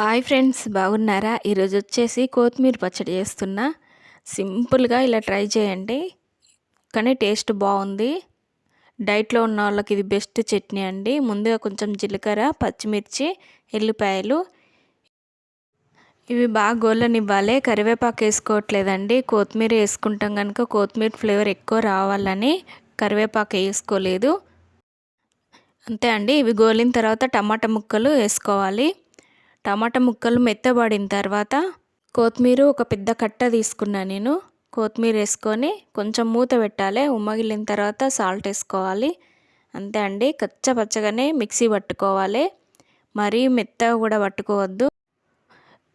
Hi friends బాగున్నారా? ఈరోజు వచ్చేసి కొత్తిమీర పచ్చడి చేస్తున్నా. సింపుల్గా ఇలా ట్రై చేయండి. కానీ టేస్ట్ బాగుంది. డైట్లో ఉన్న వాళ్ళకి ఇది బెస్ట్ చట్నీ అండి. ముందుగా కొంచెం జీలకర్ర పచ్చిమిర్చి ఎల్లిపాయలు. ఇవి బాగా గోళ్ళనివ్వాలి కరివేపాకు వేసుకోవట్లేదండి. కొత్తిమీర వేసుకుంటాం కనుక కొత్తిమీర ఫ్లేవర్ ఎక్కువ రావాలని కరివేపాకు వేసుకోలేదు. అంతే అండి. ఇవి గోలిన తర్వాత టమాటా ముక్కలు వేసుకోవాలి. టమాటా ముక్కలు మెత్తబడిన తర్వాత కొత్తిమీర ఒక పెద్ద కట్ట తీసుకున్నా నేను. కొత్తిమీర వేసుకొని కొంచెం మూత పెట్టాలి. ఉమ్మగిలిన తర్వాత సాల్ట్ వేసుకోవాలి. అంతే అండి. కచ్చపచ్చగానే మిక్సీ పట్టుకోవాలి. మరీ మెత్తగా కూడా పట్టుకోవద్దు.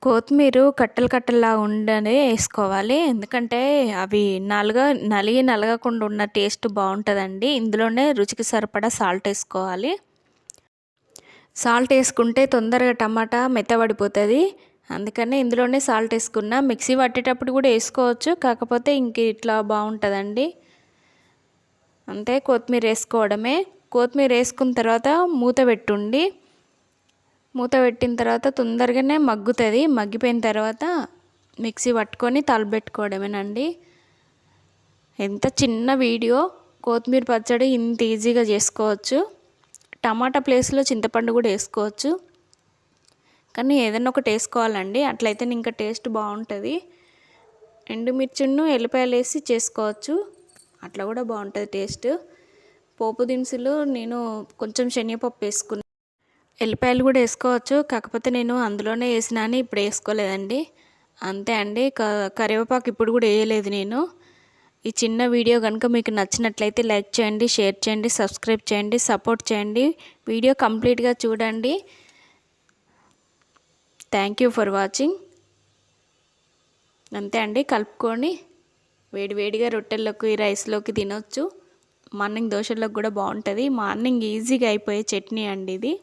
కొత్తిమీర కట్టలు కట్టలా ఉండనే వేసుకోవాలి. ఎందుకంటే అవి నలగ నలిగి నలగకుండా ఉన్న టేస్ట్ బాగుంటుందండి. ఇందులోనే రుచికి సరిపడా సాల్ట్ వేసుకోవాలి. సాల్ట్ వేసుకుంటే తొందరగా టమాటా మెత్తబడిపోతుంది. అందుకనే ఇందులోనే సాల్ట్ వేసుకున్నా. మిక్సీ పట్టేటప్పుడు కూడా వేసుకోవచ్చు. కాకపోతే ఇంక ఇట్లా బాగుంటుందండి. అంతే కొత్తిమీర వేసుకోవడమే. కొత్తిమీర వేసుకున్న తర్వాత మూత పెట్టుండి మూత పెట్టిన తర్వాత తొందరగానే మగ్గుతుంది. మగ్గిపోయిన తర్వాత మిక్సీ పట్టుకొని తలబెట్టుకోవడమేనండి ఎంత చిన్న వీడియో. కొత్తిమీర పచ్చడి ఇంత ఈజీగా చేసుకోవచ్చు. టమాటా ప్లేస్లో చింతపండు కూడా వేసుకోవచ్చు. కానీ ఏదైనా ఒకటి వేసుకోవాలండి. అట్లయితే ఇంకా టేస్ట్ బాగుంటుంది. ఎండుమిర్చిను ఎల్లిపాయలు వేసి చేసుకోవచ్చు. అట్లా కూడా బాగుంటుంది టేస్ట్. పోపు దినుసులు నేను కొంచెం శనగపప్పు వేసుకున్నాను ఎల్లిపాయలు కూడా వేసుకోవచ్చు. కాకపోతే నేను అందులోనే వేసినాను ఇప్పుడు వేసుకోలేదండి. అంతే అండి. కరివేపాకు ఇప్పుడు కూడా వేయలేదు నేను. ఈ చిన్న వీడియో కనుక మీకు నచ్చినట్లయితే లైక్ చేయండి షేర్ చేయండి సబ్స్క్రైబ్ చేయండి సపోర్ట్ చేయండి. వీడియో కంప్లీట్గా చూడండి. థ్యాంక్ యూ ఫర్ వాచింగ్ అంతే అండి కలుపుకొని వేడివేడిగా రొట్టెల్లోకి రైస్లోకి తినొచ్చు. మార్నింగ్ దోశల్లోకి కూడా బాగుంటుంది. మార్నింగ్ ఈజీగా అయిపోయే చట్నీ అండి ఇది.